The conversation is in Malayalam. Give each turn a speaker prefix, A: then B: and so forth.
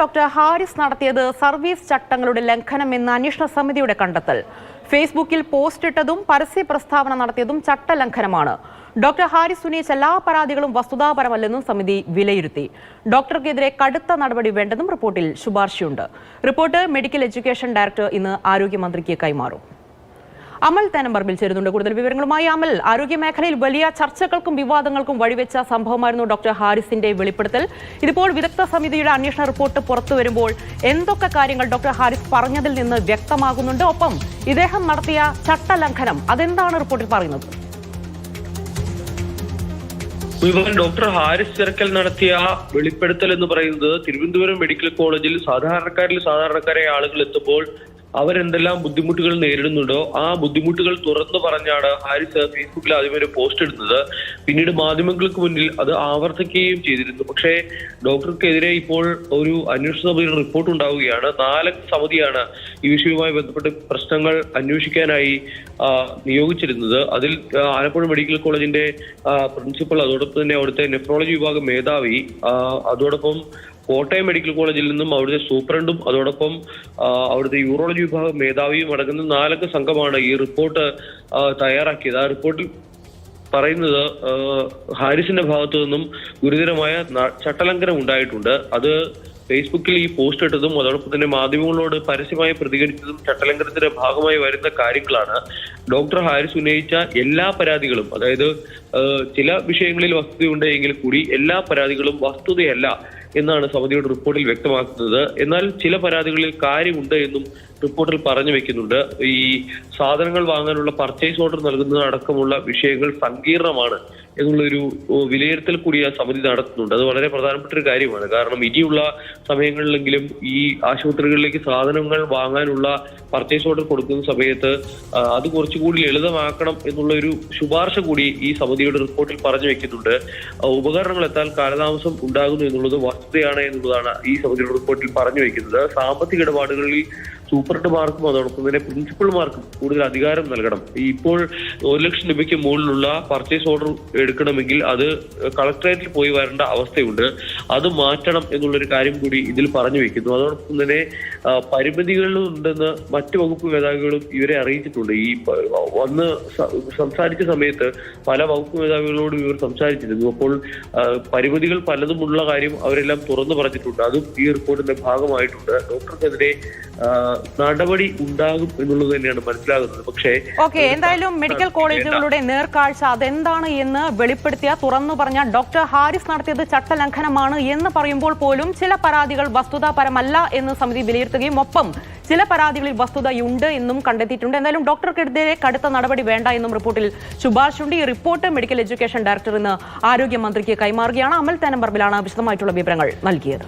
A: ഡോക്ടർ ഹാരിസ് നടത്തിയത് സർവീസ് ചട്ടങ്ങളുടെ ലംഘനം എന്ന അന്വേഷണ സമിതിയുടെ കണ്ടെത്തൽ. ഫേസ്ബുക്കിൽ പോസ്റ്റ് ഇട്ടതും പരസ്യ പ്രസ്താവന നടത്തിയതും ചട്ടലംഘനമാണ് ഡോക്ടർ ഹാരിസ് ഉന്നയിച്ച എല്ലാ പരാതികളും വസ്തുതാപരമല്ലെന്നും സമിതി വിലയിരുത്തി. ഡോക്ടർക്കെതിരെ കടുത്ത നടപടി വേണ്ടെന്നും റിപ്പോർട്ടിൽ ശുപാർശയുണ്ട്. റിപ്പോർട്ട് മെഡിക്കൽ എഡ്യൂക്കേഷൻ ഡയറക്ടർ ഇന്ന് ആരോഗ്യമന്ത്രിക്ക് കൈമാറും. അമൽ തേനമ്പറമ്പിൽ ചേരുന്നുണ്ട്. കൂടുതൽ വിവരങ്ങളുമായി അമൽ. ആരോഗ്യ മേഖലയിൽ വലിയ ചർച്ചകൾക്കും വിവാദങ്ങൾക്കും വഴിവെച്ച സംഭവമായിരുന്നു ഡോക്ടർ ഹാരിസിന്റെ വെളിപ്പെടുത്തൽ. ഇതിപ്പോൾ വിദഗ്ധ സമിതിയുടെ അന്വേഷണ റിപ്പോർട്ട് പുറത്തു വരുമ്പോൾ എന്തൊക്കെ കാര്യങ്ങൾ ഡോക്ടർ ഹാരിസ് പറഞ്ഞതിൽ നിന്ന് വ്യക്തമാകുന്നുണ്ട്. ഒപ്പം ഇദ്ദേഹം നടത്തിയ ചട്ടലംഘനം അതെന്താണ് റിപ്പോർട്ടിൽ പറയുന്നത്?
B: ഡോക്ടർ ഹാരിസ് ചെറക്കൽ നടത്തിയ വെളിപ്പെടുത്തൽ എന്ന് പറയുന്നത് തിരുവനന്തപുരം മെഡിക്കൽ കോളേജിൽ സാധാരണക്കാരിൽ സാധാരണക്കാരായ ആളുകൾ എത്തുമ്പോൾ അവരെന്തെല്ലാം ബുദ്ധിമുട്ടുകൾ നേരിടുന്നുണ്ടോ ആ ബുദ്ധിമുട്ടുകൾ തുറന്നു പറഞ്ഞാണ് ഹാരിസ് ഫേസ്ബുക്കിൽ ആദ്യം ഒരു പോസ്റ്റ് ഇടുന്നത്. പിന്നീട് മാധ്യമങ്ങൾക്ക് മുന്നിൽ അത് ആവർത്തിക്കുകയും ചെയ്തിരുന്നു. പക്ഷേ ഡോക്ടർക്കെതിരെ ഇപ്പോൾ ഒരു അന്വേഷണ സമിതിയുടെ റിപ്പോർട്ട് ഉണ്ടാവുകയാണ്. നാലംഗ സമിതിയാണ് ഈ വിഷയവുമായി ബന്ധപ്പെട്ട് പ്രശ്നങ്ങൾ അന്വേഷിക്കാനായി നിയോഗിച്ചിരുന്നത്. അതിൽ ആലപ്പുഴ മെഡിക്കൽ കോളേജിന്റെ പ്രിൻസിപ്പൽ അതോടൊപ്പം തന്നെ അവിടുത്തെ നെഫ്രോളജി വിഭാഗം മേധാവി അതോടൊപ്പം കോട്ടയം മെഡിക്കൽ കോളേജിൽ നിന്നും അവിടുത്തെ സൂപ്രണ്ടും അതോടൊപ്പം അവിടുത്തെ യൂറോളജി വിഭാഗം മേധാവിയും അടങ്ങുന്ന നാലംഗ സംഘമാണ് ഈ റിപ്പോർട്ട് തയ്യാറാക്കിയത്. ആ റിപ്പോർട്ടിൽ പറയുന്നത് ഹാരിസിന്റെ ഭാഗത്തു നിന്നും ഗുരുതരമായ ചട്ടലംഘനം ഉണ്ടായിട്ടുണ്ട്. അത് ഫേസ്ബുക്കിൽ ഈ പോസ്റ്റ് ഇട്ടതും അതോടൊപ്പം തന്നെ മാധ്യമങ്ങളോട് പരസ്യമായി പ്രതികരിച്ചതും ചട്ടലംഘനത്തിന്റെ ഭാഗമായി വരുന്ന കാര്യങ്ങളാണ്. ഡോക്ടർ ഹാരിസ് ഉന്നയിച്ച എല്ലാ പരാതികളും അതായത് ചില വിഷയങ്ങളിൽ വസ്തുതയുണ്ട് എങ്കിൽ കൂടി എല്ലാ പരാതികളും വസ്തുതയല്ല എന്നാണ് സമിതിയുടെ റിപ്പോർട്ടിൽ വ്യക്തമാക്കുന്നത്. എന്നാൽ ചില പരാതികളിൽ കാര്യമുണ്ട് എന്നും റിപ്പോർട്ടിൽ പറഞ്ഞു വെക്കുന്നുണ്ട്. ഈ സാധനങ്ങൾ വാങ്ങാനുള്ള പർച്ചേസ് ഓർഡർ നൽകുന്നത് അടക്കമുള്ള വിഷയങ്ങൾ സങ്കീർണമാണ്. എന്നുള്ളൊരു വിലയിരുത്തൽ കൂടി ആ സമിതി നടത്തുന്നുണ്ട്. അത് വളരെ പ്രധാനപ്പെട്ട ഒരു കാര്യമാണ്. കാരണം ഇനിയുള്ള സമയങ്ങളിലെങ്കിലും ഈ ആശുപത്രികളിലേക്ക് സാധനങ്ങൾ വാങ്ങാനുള്ള പർച്ചേസ് ഓർഡർ കൊടുക്കുന്ന സമയത്ത് അത് കുറച്ചുകൂടി ലളിതമാക്കണം എന്നുള്ള ഒരു ശുപാർശ കൂടി ഈ സമിതിയുടെ റിപ്പോർട്ടിൽ പറഞ്ഞു വെക്കുന്നുണ്ട്. ഉപകരണങ്ങൾ എത്താൻ കാലതാമസം ഉണ്ടാകുന്നു എന്നുള്ളത് വസ്തുതയാണ് എന്നുള്ളതാണ് ഈ സമിതിയുടെ റിപ്പോർട്ടിൽ പറഞ്ഞു വെക്കുന്നത്. സാമ്പത്തിക ഇടപാടുകളിൽ സൂപ്രണ്ടുമാർക്കും അതോടൊപ്പം തന്നെ പ്രിൻസിപ്പൽമാർക്കും കൂടുതൽ അധികാരം നൽകണം. ഇപ്പോൾ ഒരു ലക്ഷം രൂപയ്ക്ക് മുകളിലുള്ള പർച്ചേസ് ഓർഡർ എടുക്കണമെങ്കിൽ അത് കളക്ടറേറ്റിൽ പോയി വരേണ്ട അവസ്ഥയുണ്ട്. അത് മാറ്റണം എന്നുള്ളൊരു കാര്യം കൂടി ഇതിൽ പറഞ്ഞു വെക്കുന്നു. അതോടൊപ്പം തന്നെ പരിമിതികളുണ്ടെന്ന് മറ്റു വകുപ്പ് മേധാവികളും ഇവരെ അറിയിച്ചിട്ടുണ്ട്. ഈ വന്ന് സംസാരിച്ച സമയത്ത് പല വകുപ്പ് മേധാവികളോടും ഇവർ സംസാരിച്ചിരുന്നു. അപ്പോൾ പരിമിതികൾ പലതുമുള്ള കാര്യം അവരെല്ലാം തുറന്നു പറഞ്ഞിട്ടുണ്ട്. അതും ഈ റിപ്പോർട്ടിന്റെ ഭാഗമായിട്ടുണ്ട്. ഡോക്ടർക്കെതിരെ നടപടി ഉണ്ടാകും എന്നുള്ളത് തന്നെയാണ് മനസ്സിലാകുന്നത്. പക്ഷേ
A: ഓക്കെ എന്തായാലും മെഡിക്കൽ കോളേജുകളുടെ നേർക്കാഴ്ച അതെന്താണ് എന്ന് വെളിപ്പെടുത്തിയ തുറന്നു പറഞ്ഞ ഡോക്ടർ ഹാരിസ് നടത്തിയത് ചട്ടലംഘനമാണ് എന്ന് പറയുമ്പോൾ പോലും ചില പരാതികൾ വസ്തുതാപരമല്ല എന്ന് സമിതി വിലയിരുത്തുകയും ഒപ്പം ചില പരാതികളിൽ വസ്തുതയുണ്ട് എന്നും കണ്ടെത്തിയിട്ടുണ്ട്. എന്തായാലും ഡോക്ടർക്കെതിരെ കടുത്ത നടപടി വേണ്ട എന്നും റിപ്പോർട്ടിൽ ശുപാർശയുണ്ട് ഈ റിപ്പോർട്ട് മെഡിക്കൽ എഡ്യൂക്കേഷൻ ഡയറക്ടർ ഇന്ന് ആരോഗ്യമന്ത്രിക്ക് കൈമാറുകയാണ്. അമൽ തേനമ്പറമ്പിലാണ് വിശദമായിട്ടുള്ള വിവരങ്ങൾ നൽകിയത്.